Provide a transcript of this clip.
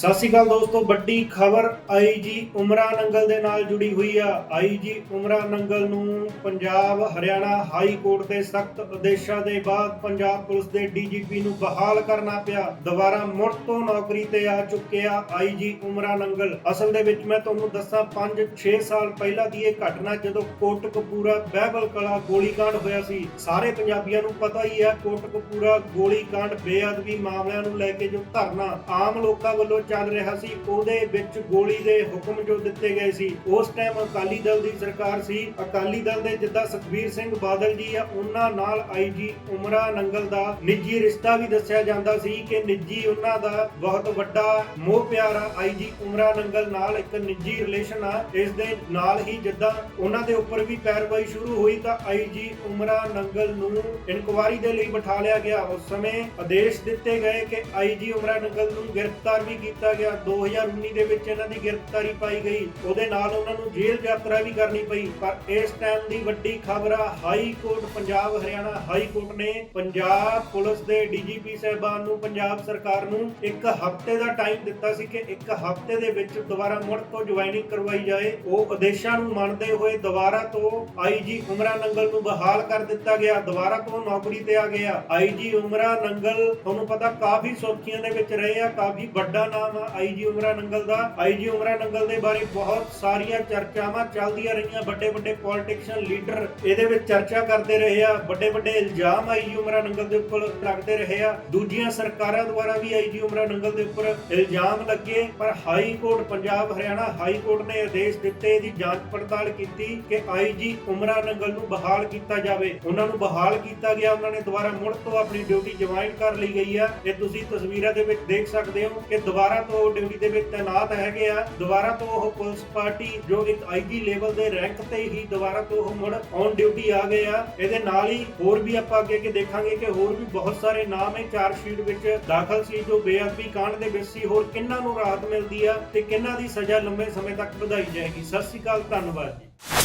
ਸਤਿ ਸ਼੍ਰੀ ਅਕਾਲ ਦੋਸਤੋ, ਵੱਡੀ ਖਬਰ ਆਈ ਜੀ ਉਮਰਾ ਨੰਗਲ ਦੇ ਨਾਲ ਜੁੜੀ ਹੋਈ ਆ। ਆਈ ਜੀ ਉਮਰਾ ਨੰਗਲ ਨੂੰ ਪੰਜਾਬ, ਹਰਿਆਣਾ ਹਾਈ ਕੋਰਟ ਦੇ ਸਖਤ ਆਦੇਸ਼ਾਂ ਦੇ ਬਾਅਦ ਪੰਜਾਬ ਪੁਲਿਸ ਦੇ ਡੀਜੀਪੀ ਨੂੰ ਬਹਾਲ ਕਰਨਾ ਪਿਆ। ਦੁਬਾਰਾ ਮੁੜ ਤੋਂ ਨੌਕਰੀ ਤੇ ਆ ਚੁੱਕਿਆ ਆਈ ਜੀ ਉਮਰਾ ਨੰਗਲ। ਅਸਲ ਦੇ ਵਿੱਚ ਮੈਂ ਤੁਹਾਨੂੰ ਦੱਸਾਂ 5-6 ਸਾਲ ਪਹਿਲਾਂ ਦੀ ਇਹ ਘਟਨਾ ਜਦੋਂ ਕੋਟਕਪੂਰਾ ਬਹਿਬਲ ਕਲਾ ਗੋਲੀकांड ਹੋਇਆ ਸੀ। ਸਾਰੇ ਪੰਜਾਬੀਆਂ ਨੂੰ ਪਤਾ ਹੀ ਹੈ ਕੋਟਕਪੂਰਾ ਗੋਲੀकांड ਬੇਅਦਬੀ ਮਾਮਲਿਆਂ ਨੂੰ ਲੈ ਕੇ ਜੋ ਧਰਨਾ ਆਮ ਲੋਕਾਂ ਵੱਲੋਂ ਚੱਲ ਰਿਹਾ ਸੀ, ਉਹਦੇ ਵਿੱਚ ਗੋਲੀ ਦੇ ਹੁਕਮ ਜੋ ਦਿੱਤੇ ਗਏ ਸੀ, ਉਸ ਟਾਈਮ ਅਕਾਲੀ ਦਲ ਦੀ ਸਰਕਾਰ ਸੀ। ਅਕਾਲੀ ਦਲ ਦੇ ਜਿੱਦਾਂ ਸੁਖਬੀਰ ਸਿੰਘ ਬਾਦਲ ਜੀ ਆ, ਉਹਨਾਂ ਨਾਲ ਆਈਜੀ ਉਮਰਾ ਨੰਗਲ ਦਾ ਨਿੱਜੀ ਰਿਸ਼ਤਾ ਵੀ ਦੱਸਿਆ ਜਾਂਦਾ ਸੀ ਕਿ ਨਿੱਜੀ ਉਹਨਾਂ ਦਾ ਬਹੁਤ ਵੱਡਾ ਮੋਹ ਪਿਆਰ ਆ। ਆਈਜੀ ਉਮਰਾ ਨੰਗਲ ਨਾਲ ਇੱਕ ਨਿੱਜੀ ਰਿਲੇਸ਼ਨ ਆ। ਇਸ ਦੇ ਨਾਲ ਹੀ ਜਿੱਦਾਂ ਉਹਨਾਂ ਦੇ ਉੱਪਰ ਵੀ ਪੈਰਵਾਈ ਸ਼ੁਰੂ ਹੋਈ ਤਾਂ ਆਈਜੀ ਉਮਰਾ ਨੰਗਲ ਨੂੰ ਇਨਕੁਆਰੀ ਦੇ ਲਈ ਬਿਠਾ ਲਿਆ ਗਿਆ। ਉਸ ਸਮੇਂ ਆਦੇਸ਼ ਦਿੱਤੇ ਗਏ ਕਿ ਆਈਜੀ ਉਮਰਾ ਨੰਗਲ ਨੂੰ ਗ੍ਰਿਫਤਾਰ ਵੀ ਕੀਤਾ ਗਿਆ। 2019 ਦੇ ਵਿੱਚ ਇਹਨਾਂ ਦੀ ਗ੍ਰਿਫਤਾਰੀ ਪਾਈ ਗਈ। ਉਹਦੇ ਨਾਲ ਉਹਨਾਂ ਨੂੰ ਜੇਲ੍ਹ ਯਾਤਰਾ ਵੀ ਕਰਨੀ ਪਈ। ਪਰ ਇਸ ਟਾਈਮ ਦੀ ਵੱਡੀ ਖਬਰ ਆ, high court Punjab, Haryana high court ਨੇ ਪੰਜਾਬ ਪੁਲਿਸ ਦੇ ਡੀਜੀਪੀ ਸਾਹਿਬਾਨ ਨੂੰ, ਪੰਜਾਬ ਸਰਕਾਰ ਨੂੰ ਇੱਕ ਹਫ਼ਤੇ ਦਾ ਟਾਈਮ ਦਿੱਤਾ ਸੀ ਕਿ ਇੱਕ ਹਫ਼ਤੇ ਦੇ ਵਿੱਚ ਦੁਬਾਰਾ ਮੁੜ ਤੋਂ ਜੁਆਇਨਿੰਗ ਕਰਵਾਈ ਜਾਏ। ਉਹ ਆਦੇਸ਼ਾਂ ਨੂੰ ਮੰਨਦੇ ਹੋਏ ਦੁਬਾਰਾ ਤੋਂ ਆਈਜੀ ਉਮਰਾ ਨੰਗਲ ਨੂੰ ਬਹਾਲ ਕਰ ਦਿੱਤਾ ਗਿਆ। ਦੁਬਾਰਾ ਤੋਂ ਨੌਕਰੀ ਤੇ ਆ ਗਿਆ। ਆਈਜੀ ਉਮਰਾ ਨੰਗਲ, ਤੁਹਾਨੂੰ ਪਤਾ ਕਾਫੀ ਸੁਰਖੀਆਂ ਦੇ ਵਿੱਚ ਰਹੇ ਆ, ਕਾਫੀ ਵੱਡਾ ਨਾਮ ਆ ਆਈਜੀ ਉਮਰਾ ਨੰਗਲ ਦਾ। ਆਈਜੀ ਉਮਰਾ ਨੰਗਲ ਦੇ ਬਾਰੇ ਬਹੁਤ ਸਾਰੀਆਂ ਚਰਚਾਵਾਂ ਚੱਲਦੀਆਂ ਰਹੀਆਂ। ਵੱਡੇ ਵੱਡੇ ਪੋਲੀਟੀਸ਼ੀਅਨ ਲੀਡਰ ਇਹਦੇ ਵਿੱਚ ਚਰਚਾ ਕਰਦੇ ਰਹੇ ਆ। ਵੱਡੇ ਵੱਡੇ ਇਲਜ਼ਾਮ ਆਈਜੀ ਉਮਰਾ ਨੰਗਲ ਦੇ ਉੱਪਰ ਲੱਗਦੇ ਰਹੇ ਆ। ਦੂਜੀਆਂ ਸਰਕਾਰਾਂ ਦੁਆਰਾ ਵੀ ਆਈਜੀ ਉਮਰਾ ਨੰਗਲ ਦੇ ਉੱਪਰ ਇਲਜ਼ਾਮ ਲੱਗੇ। ਪਰ high court, Punjab, Haryana high court ਨੇ ਆਦੇਸ਼ ਦਿੱਤੇ ਦੀ ਜਾਂਚ ਪੜਤਾਲ ਕੀਤੀ ਕਿ ਆਈਜੀ ਉਮਰਾ ਨੰਗਲ ਨੂੰ ਬਹਾਲ ਕੀਤਾ ਜਾਵੇ। ਉਹਨਾਂ ਨੂੰ ਬਹਾਲ ਕੀਤਾ ਗਿਆ। ਉਹਨਾਂ ਨੇ ਦੁਬਾਰਾ ਮੁੜ ਤੋਂ ਆਪਣੀ ਡਿਊਟੀ ਜੁਆਇਨ ਕਰ ਲਈ ਗਈ ਆ। ਇਹ ਤੁਸੀਂ ਤਸਵੀਰਾਂ ਦੇ ਵਿੱਚ ਦੇਖ ਸਕਦੇ ਹੋ ਕਿ ਦੁਬਾਰਾ ਤੋਂ ਡਿਊਟੀ ਦੇ ਵਿੱਚ ਤਾਇਨਾਤ ਹੈਗੇ ਆ। ਦੁਬਾਰਾ ਤੋਂ ਉਹ ਪੁਲਿਸ ਪਾਰਟੀ, ਜੋ ਇੱਕ ਆਈਜੀ ਲੈਵਲ ਦੇ ਰੈਂਕ ਤੇ ਹੀ ਦੁਬਾਰਾ ਤੋਂ ਉਹ ਮੁੜ ਔਨ ਡਿਊਟੀ ਆ ਗਏ ਆ। ਇਹਦੇ ਨਾਲ ਹੀ ਹੋਰ ਵੀ ਆਪਾਂ ਅੱਗੇ ਅੱਗੇ ਦੇਖਾਂਗੇ ਕਿ ਹੋਰ ਵੀ ਬਹੁਤ ਸਾਰੇ ਨਾਮ ਇਹ ਚਾਰ ਸ਼ੀਟ ਵਿੱਚ ਦਾਖਲ ਸੀ ਜੋ ਬੇਅਦਬੀ ਕਾਂਡ ਦੇ ਵਿੱਚ ਸੀ। ਹੋਰ ਕਿੰਨਾਂ ਨੂੰ ਰਾਹਤ ਮਿਲਦੀ ਆ ਤੇ ਕਿੰਨਾਂ ਦੀ ਸਜ਼ਾ ਲੰਬੇ ਸਮੇਂ ਤੱਕ ਵਧਾਈ ਜਾਏਗੀ। ਸਤਿ ਸ਼੍ਰੀ ਅਕਾਲ, ਧੰਨਵਾਦ ਜੀ।